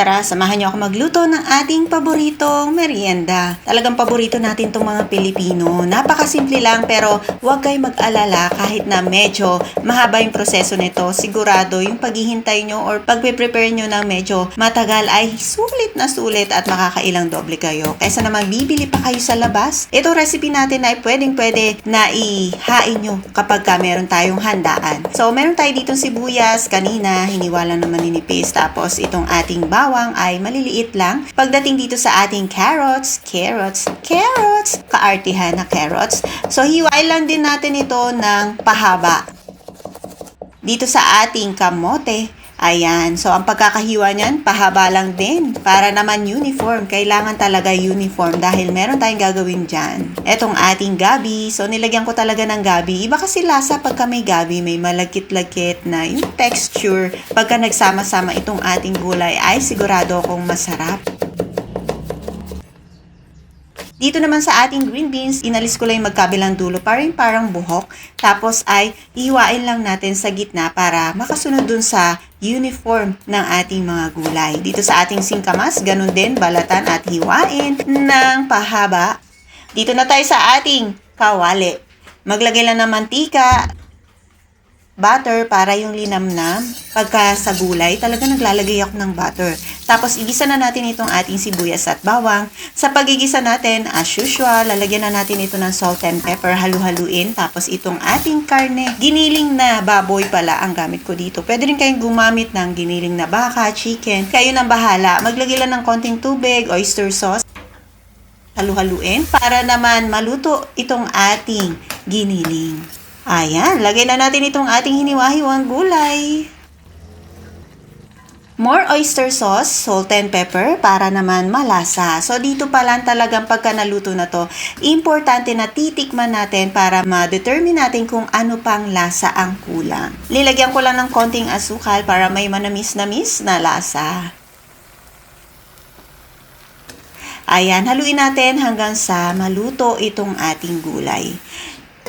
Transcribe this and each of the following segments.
Tara, samahan niyo ako magluto ng ating paboritong merienda. Talagang paborito natin itong mga Pilipino. Napakasimple lang pero huwag kayo mag-alala kahit na medyo mahaba yung proseso nito. Sigurado yung paghihintay nyo or pagpe-prepare nyo ng medyo matagal ay sulit na sulit at makakailang doble kayo. Kaysa naman bibili pa kayo sa labas, itong recipe natin ay pwedeng pwede na ihain nyo kapag ka meron tayong handaan. So, meron tayo ditong sibuyas kanina, hiniwala naman ninipis. Tapos, itong ating bawang ay maliliit lang. Pagdating dito sa ating carrots, carrots, carrots, kaartihan na carrots. So, hiwai lang din natin ito ng pahaba. Dito sa ating kamote, ayan. So, ang pagkakahiwa niyan, pahaba lang din. Para naman uniform. Kailangan talaga uniform dahil meron tayong gagawin dyan. Etong ating gabi. So, nilagyan ko talaga ng gabi. Iba kasi lasa pagka may gabi, may malagkit-lagkit na yung texture. Pagka nagsama-sama itong ating gulay, ay sigurado akong masarap. Dito naman sa ating green beans, inalis ko lang yung magkabilang dulo para yung parang buhok. Tapos ay ihiwain lang natin sa gitna para makasunod dun sa uniform ng ating mga gulay. Dito sa ating singkamas, ganun din, balatan at hiwain ng pahaba. Dito na tayo sa ating kawali. Maglagay lang ng mantika, butter para yung linamnam. Pagka sa gulay, talaga naglalagay ako ng butter. Tapos, igisa na natin itong ating sibuyas at bawang. Sa pagigisa natin, as usual, lalagyan na natin ito ng salt and pepper, halu-haluin. Tapos, itong ating karne, giniling na baboy pala ang gamit ko dito. Pwede rin kayong gumamit ng giniling na baka, chicken. Kayo nang bahala. Maglagay lang ng konting tubig, oyster sauce, halu-haluin para naman maluto itong ating giniling. Ayan, lagay na natin itong ating hiniwa-hiwang gulay. More oyster sauce, salt and pepper para naman malasa. So dito pa lang talagang pagka naluto na to, importante na titikman natin para ma-determine natin kung ano pang lasa ang kulang. Lilagyan ko lang ng konting asukal para may manamis-namis na lasa. Ayan, haluin natin hanggang sa maluto itong ating gulay.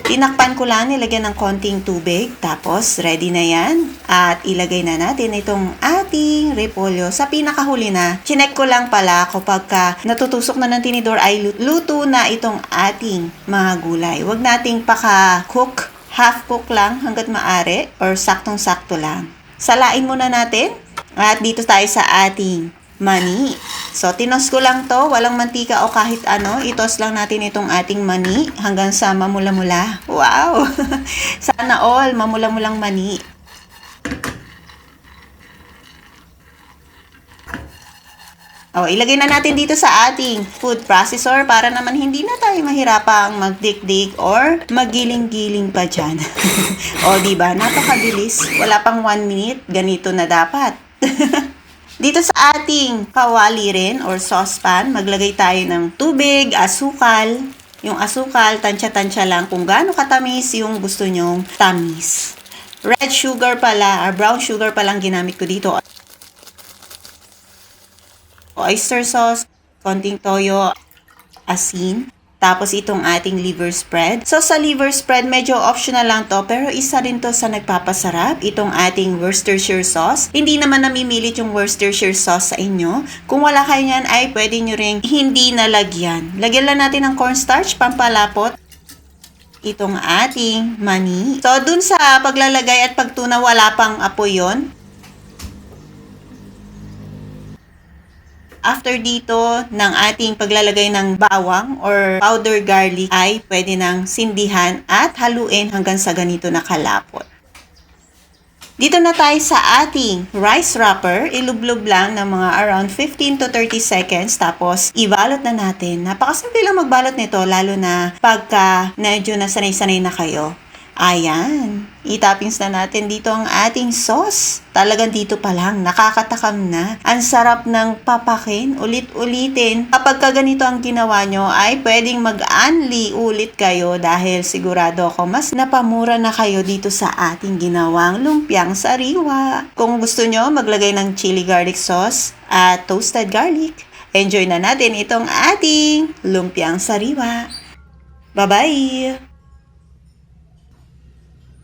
Tinakpan ko lang, nilagyan ng konting tubig. Tapos, ready na yan. At ilagay na natin itong ating repolyo sa pinakahuli na. Chinek ko lang pala kapag ka natutusok na ng tinidor ay luto na itong ating mga gulay. Huwag nating paka-cook, half-cook lang hanggat maari or saktong-sakto lang. Salain muna natin. At dito tayo sa ating mani. So, tinos ko lang to, walang mantika o kahit ano. Itos lang natin itong ating mani hanggang sa mamula-mula. Wow! Sana all, mamula-mulang mani. O, ilagay na natin dito sa ating food processor para naman hindi na tayo mahirapang magdikdik or magiling-giling pa dyan. o, diba? Napakabilis. Wala pang 1 minute. Ganito na dapat. Dito sa ating kawali rin or saucepan, maglagay tayo ng tubig, asukal. Yung asukal, tansya-tansya lang kung gaano katamis yung gusto nyong tamis. Red sugar pala, or brown sugar palang ginamit ko dito. Oyster sauce, konting toyo, asin. Tapos itong ating liver spread. So sa liver spread, medyo optional lang to. Pero isa rin to sa nagpapasarap. Itong ating Worcestershire sauce. Hindi naman namimilit yung Worcestershire sauce sa inyo. Kung wala kayo yan, ay pwede nyo ring hindi nalagyan. Lagyan lang natin ng cornstarch, pampalapot itong ating mani. So, dun sa paglalagay at pagtuna, wala pang apoy yon. After dito ng ating paglalagay ng bawang or powder garlic ay pwede nang sindihan at haluin hanggang sa ganito na kalapot. Dito na tayo sa ating rice wrapper. Ilublob lang ng mga around 15 to 30 seconds. Tapos, ibalot na natin. Napakasimple lang magbalot nito, lalo na pagka medyo nasanay-sanay na kayo. Ayan. Itappings na natin dito ang ating sauce. Talagang dito pa lang, nakakatakam na. Ang sarap ng papakin, ulit-ulitin. Kapag ka ganito ang ginawa nyo, ay pwedeng mag-unli ulit kayo dahil sigurado ako mas napamura na kayo dito sa ating ginawang lumpiang sariwa. Kung gusto nyo, maglagay ng chili garlic sauce at toasted garlic. Enjoy na natin itong ating lumpiang sariwa. Bye-bye!